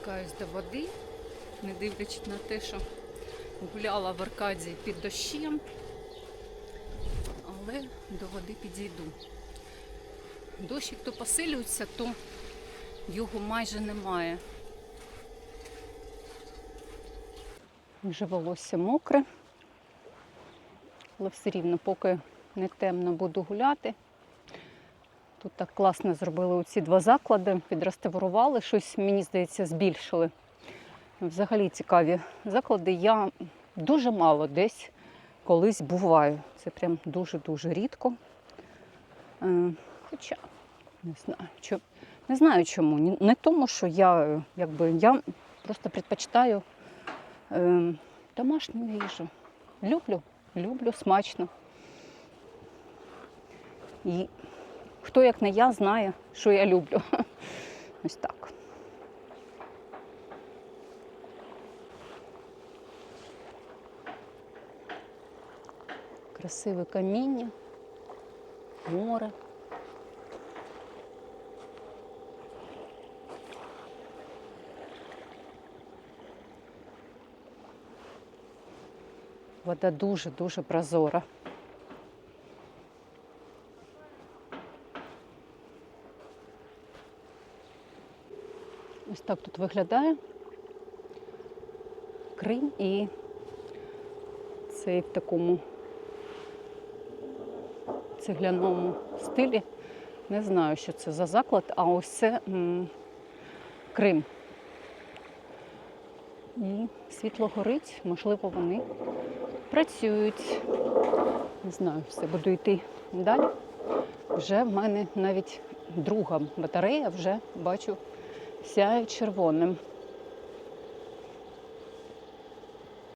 спускаюсь до води, не дивлячись на те, що гуляла в Аркадії під дощем, але до води підійду. Дощик то посилюється, то його майже немає. Вже волосся мокре, але все рівно, поки не темно, буду гуляти. Тут так класно зробили оці два заклади, підреставрували, щось, мені здається, збільшили. Взагалі цікаві заклади. Я дуже мало десь колись буваю. Це прям дуже-дуже рідко. Е, Хоча не знаю, чо- не знаю чому. Не тому, що я якби я просто предпочитаю е, домашню їжу. Люблю, люблю смачно. І хто як не я знає, що я люблю. Ось так. Красиве каміння, море. Вода дуже-дуже прозора. Ось так тут виглядає Крим і цей в такому цегляному стилі. Не знаю, що це за заклад, а ось це м, Крим. І світло горить, можливо, вони працюють. Не знаю, все, буду йти далі. Вже в мене навіть друга батарея вже бачу сяє червоним.